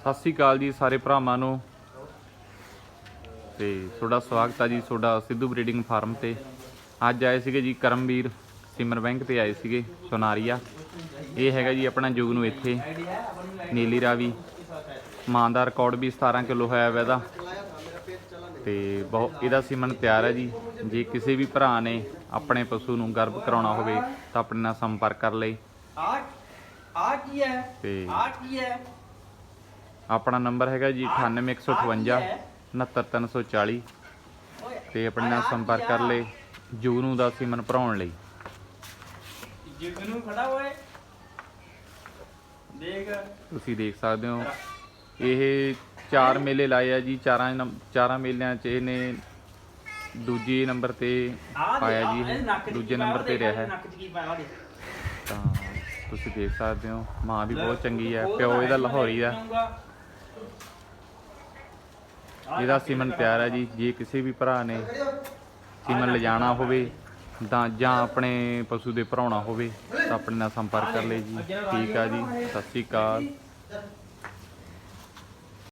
ਸਤਿ ਸ੍ਰੀ ਅਕਾਲ ਜੀ ਸਾਰੇ ਭਰਾਵਾਂ ਨੂੰ। ਤੇ ਤੁਹਾਡਾ ਸਵਾਗਤ ਹੈ ਜੀ ਤੁਹਾਡਾ ਸਿੱਧੂ ਬਰੀਡਿੰਗ ਫਾਰਮ ਤੇ। ਅੱਜ ਆਏ ਸੀਗੇ ਜੀ ਕਰਮਵੀਰ ਸਿਮਰ ਬੈਂਕ ਤੇ ਆਏ ਸੀਗੇ ਸੋਨਾਰੀਆ। ਇਹ ਹੈਗਾ ਜੀ ਆਪਣਾ ਜੁਗ ਨੂੰ ਇੱਥੇ ਨੀਲੀ ਰਾਵੀ। ਮਾਂ ਦਾ ਰਿਕਾਰਡ ਵੀ 17 ਕਿਲੋ ਹੋਇਆ ਵਾ ਇਹਦਾ। ਤੇ ਬਹੁਤ ਇਹਦਾ ਸੀਮਨ ਤਿਆਰ ਹੈ ਜੀ। ਜੇ ਕਿਸੇ ਵੀ ਭਰਾ ਨੇ ਆਪਣੇ ਪਸ਼ੂ ਨੂੰ ਗਰਭ ਕਰਾਉਣਾ ਹੋਵੇ ਤਾਂ ਆਪਣੇ ਨਾਲ ਸੰਪਰਕ ਕਰ ਲਈ ਆ ਆ ਕੀ ਹੈ? ਤੇ ਆ ਕੀ ਹੈ? ਆਪਣਾ ਨੰਬਰ ਹੈਗਾ ਜੀ 98158 69340 ਓਏ ਤੇ ਆਪਣੇ ਨਾਲ ਸੰਪਰਕ ਕਰ ਲੈ ਜੂਨੂ ਦਾ ਸੀਮਨ ਭਰਾਉਣ ਲਈ। ਜਿਗ ਨੂੰ ਖੜਾ ਹੋਏ। ਦੇਖ। ਤੁਸੀਂ ਦੇਖ ਸਕਦੇ ਹੋ। ਇਹ ਚਾਰ ਮੇਲੇ ਲਾਏ ਆ ਜੀ ਚਾਰਾਂ ਚਾਰਾਂ ਮੇਲਿਆਂ 'ਚ ਇਹਨੇ ਦੂਜੇ ਨੰਬਰ ਤੇ ਆ ਪਾਇਆ ਜੀ ਦੂਜੇ ਨੰਬਰ ਤੇ ਰਿਹਾ ਹੈ। ਦੇ ਤਾਂ ਤੁਸੀਂ ਦੇਖ ਸਕਦੇ ਹੋ ਮਾਂ ਵੀ ਬਹੁਤ ਚੰਗੀ ਹੈ ਪਿਓ ਇਹਦਾ ਲਾਹੌਰੀ ਆ ਇਹਦਾ ਸੀਮਨ ਤਿਆਰ ਹੈ ਜੀ, ਜੇ ਕਿਸੇ ਵੀ ਭਰਾ ਨੇ ਸੀਮਨ ਲਿਜਾਣਾ ਹੋਵੇ ਤਾਂ ਜਾਂ ਆਪਣੇ ਪਸ਼ੂ ਦੇ ਭਰਾਉਣਾ ਹੋਵੇ ਤਾਂ ਆਪਣੇ ਨਾਲ ਸੰਪਰਕ ਕਰ ਲਈ ਜੀ। ਠੀਕ ਆ ਜੀ, ਸਤਿ ਸ਼੍ਰੀ ਅਕਾਲ।